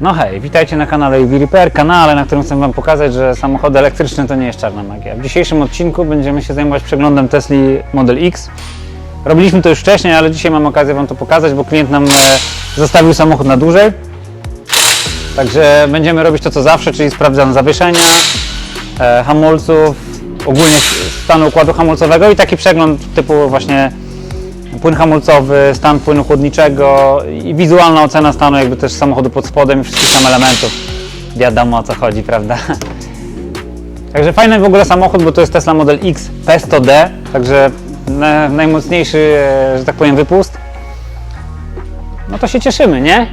No hej, witajcie na kanale EV Repair, kanale, na którym chcę Wam pokazać, że samochody elektryczne to nie jest czarna magia. W dzisiejszym odcinku będziemy się zajmować przeglądem Tesli Model X. Robiliśmy to już wcześniej, ale dzisiaj mam okazję Wam to pokazać, bo klient nam e, zostawił samochód na dłużej. Także będziemy robić to co zawsze, czyli sprawdzam zawieszenia, e, hamulców, ogólnie stanu układu hamulcowego i taki przegląd typu właśnie płyn hamulcowy, stan płynu chłodniczego i wizualna ocena stanu jakby też samochodu pod spodem i wszystkich tam elementów. Wiadomo o co chodzi, prawda? Także fajny w ogóle samochód, bo to jest Tesla Model X P100D, także na, najmocniejszy, e, że tak powiem, wypust. No to się cieszymy, nie?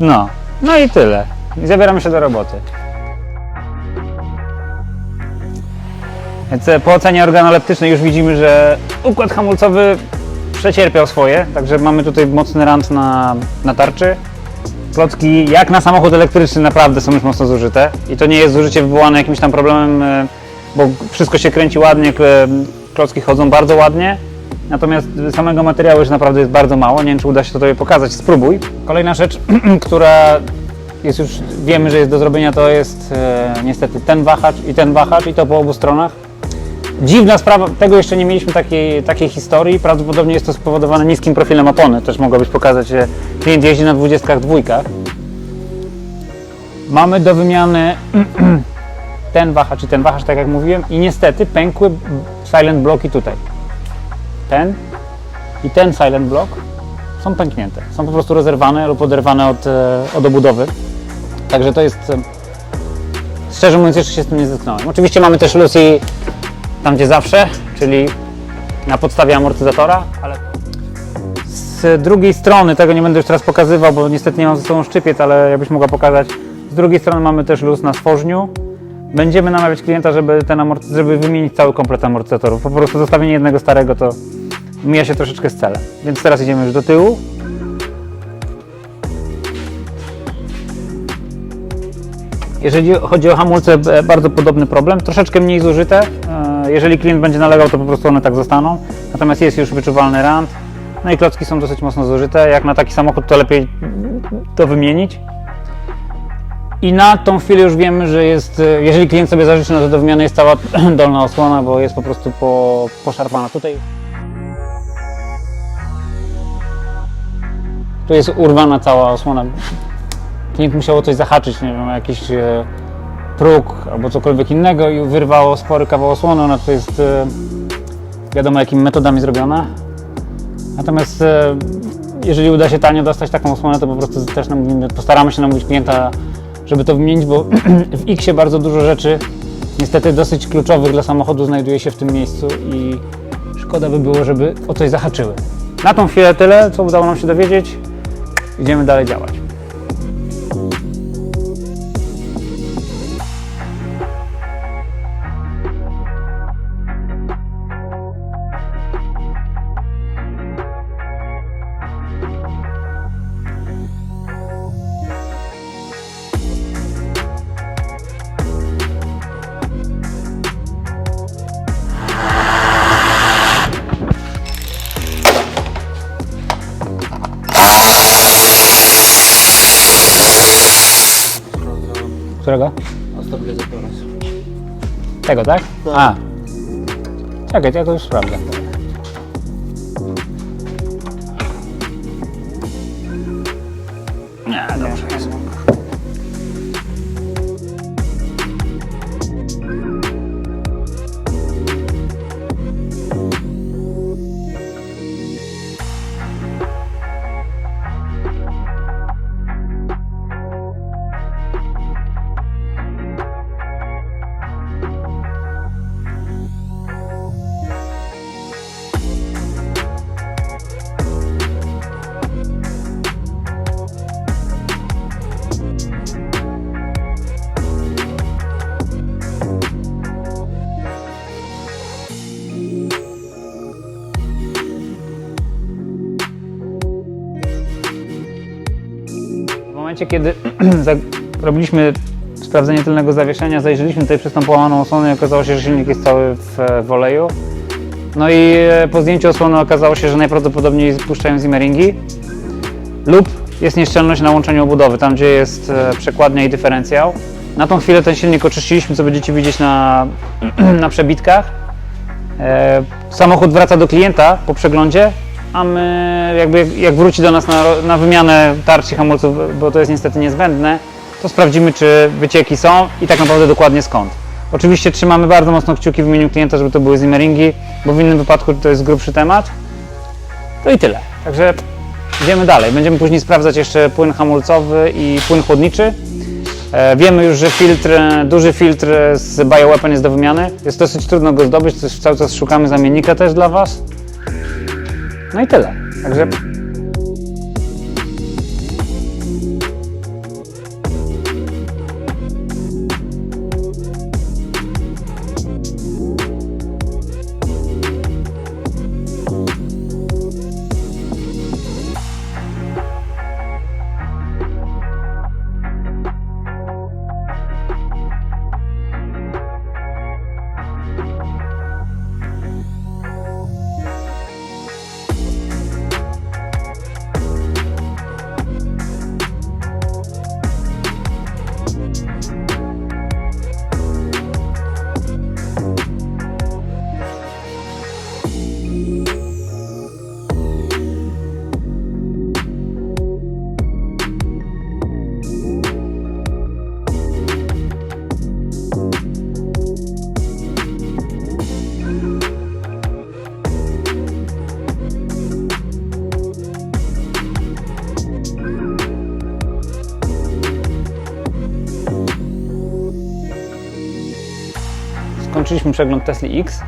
No, no i tyle. I zabieramy się do roboty. Więc e, po ocenie organoleptycznej już widzimy, że układ hamulcowy przecierpiał swoje, także mamy tutaj mocny rant na, na tarczy. Klocki, jak na samochód elektryczny, naprawdę są już mocno zużyte i to nie jest zużycie wywołane jakimś tam problemem, e, bo wszystko się kręci ładnie, klocki chodzą bardzo ładnie, natomiast samego materiału już naprawdę jest bardzo mało, nie wiem czy uda się to Tobie pokazać, spróbuj. Kolejna rzecz, która jest już, wiemy, że jest do zrobienia, to jest e, niestety ten wahacz i ten wahacz i to po obu stronach. Dziwna sprawa, tego jeszcze nie mieliśmy takiej, takiej historii. Prawdopodobnie jest to spowodowane niskim profilem opony. Też mogłabyś pokazać, że klient jeździ na 22. Mamy do wymiany ten wahacz i ten wahacz, tak jak mówiłem, i niestety pękły silent bloki tutaj. Ten i ten silent block są pęknięte. Są po prostu rozerwane lub oderwane od, e, od obudowy. Także to jest. e, Szczerze mówiąc, jeszcze się z tym nie zetknąłem. Oczywiście mamy też Lucy tam gdzie zawsze, czyli na podstawie amortyzatora, ale z drugiej strony, tego nie będę już teraz pokazywał, bo niestety nie mam ze sobą szczypiec, ale jakbyś mogła pokazać, z drugiej strony mamy też luz na stworzniu. Będziemy namawiać klienta, żeby, ten żeby wymienić cały komplet amortyzatorów. Po prostu zostawienie jednego starego to mija się troszeczkę z celem. Więc teraz idziemy już do tyłu. Jeżeli chodzi o hamulce, e, bardzo podobny problem, troszeczkę mniej zużyte. Jeżeli klient będzie nalegał, to po prostu one tak zostaną. Natomiast jest już wyczuwalny rant. No i klocki są dosyć mocno zużyte. Jak na taki samochód, to lepiej to wymienić. I na tą chwilę już wiemy, że jest, jeżeli klient sobie zażyczy, no to do wymiany jest cała dolna osłona, bo jest po prostu po, poszarpana. Tutaj tu jest urwana cała osłona. Klient musiał o coś zahaczyć, nie wiem, jakiś e, próg albo cokolwiek innego i wyrwało spory kawał osłony. Ona to jest e, wiadomo jakimi metodami zrobiona. Natomiast e, jeżeli uda się tanio dostać taką osłonę, to po prostu też namówimy, postaramy się namówić klienta, żeby to wymienić, bo w X bardzo dużo rzeczy, niestety dosyć kluczowych dla samochodu znajduje się w tym miejscu i szkoda by było, żeby o coś zahaczyły. Na tą chwilę tyle, co udało nam się dowiedzieć. Idziemy dalej działać. Którego? A stabilizatora. Tego, tak? A. Czekaj, ja to już sprawdzę. Momencie, kiedy robiliśmy sprawdzenie tylnego zawieszenia, zajrzeliśmy tutaj przez tą połamaną osłonę i okazało się, że silnik jest cały w, w oleju. No i e, po zdjęciu osłony okazało się, że najprawdopodobniej spuszczają zimmeringi lub jest nieszczelność na łączeniu obudowy, tam gdzie jest e, przekładnia i dyferencjał. Na tą chwilę ten silnik oczyściliśmy, co będziecie widzieć na, na przebitkach. E, samochód wraca do klienta po przeglądzie, a my jakby jak wróci do nas na, na wymianę tarczy hamulców, bo to jest niestety niezbędne, to sprawdzimy, czy wycieki są i tak naprawdę dokładnie skąd. Oczywiście trzymamy bardzo mocno kciuki w imieniu klienta, żeby to były zimmeringi, bo w innym wypadku to jest grubszy temat. To i tyle. Także idziemy dalej. Będziemy później sprawdzać jeszcze płyn hamulcowy i płyn chłodniczy. E, wiemy już, że filtr, duży filtr z bioweapon jest do wymiany. Jest dosyć trudno go zdobyć, też cały czas szukamy zamiennika też dla Was. No i tyle. Także skończyliśmy przegląd Tesla X.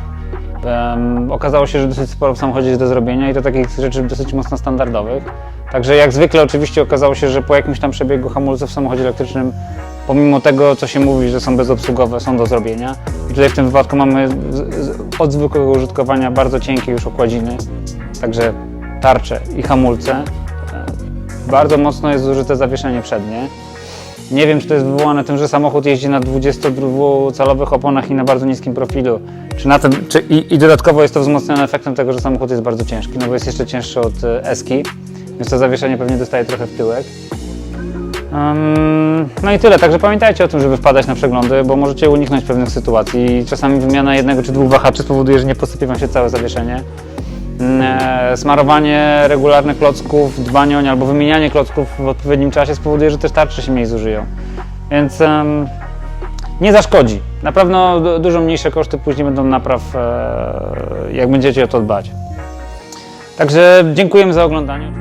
Em, okazało się, że dosyć sporo w samochodzie jest do zrobienia i to takich rzeczy dosyć mocno standardowych. Także jak zwykle oczywiście okazało się, że po jakimś tam przebiegu hamulców w samochodzie elektrycznym, pomimo tego, co się mówi, że są bezobsługowe, są do zrobienia. I tutaj w tym wypadku mamy od zwykłego użytkowania bardzo cienkie już okładziny, także tarcze i hamulce. E, Bardzo mocno jest zużyte zawieszenie przednie. Nie wiem, czy to jest wywołane tym, że samochód jeździ na 22-calowych oponach i na bardzo niskim profilu, czy na tym, czy, i, i dodatkowo jest to wzmocnione efektem tego, że samochód jest bardzo ciężki, no bo jest jeszcze cięższy od Eski, więc to zawieszenie pewnie dostaje trochę w tyłek. Ym, no i tyle, także pamiętajcie o tym, żeby wpadać na przeglądy, bo możecie uniknąć pewnych sytuacji. Czasami wymiana jednego czy dwóch wahaczy spowoduje, że nie posypie Wam się całe zawieszenie. E, smarowanie regularnych klocków, dbanie o nie albo wymienianie klocków w odpowiednim czasie spowoduje, że też tarcze się mniej zużyją. Więc em, nie zaszkodzi. Na pewno du- dużo mniejsze koszty później będą napraw, e, jak będziecie o to dbać. Także dziękujemy za oglądanie.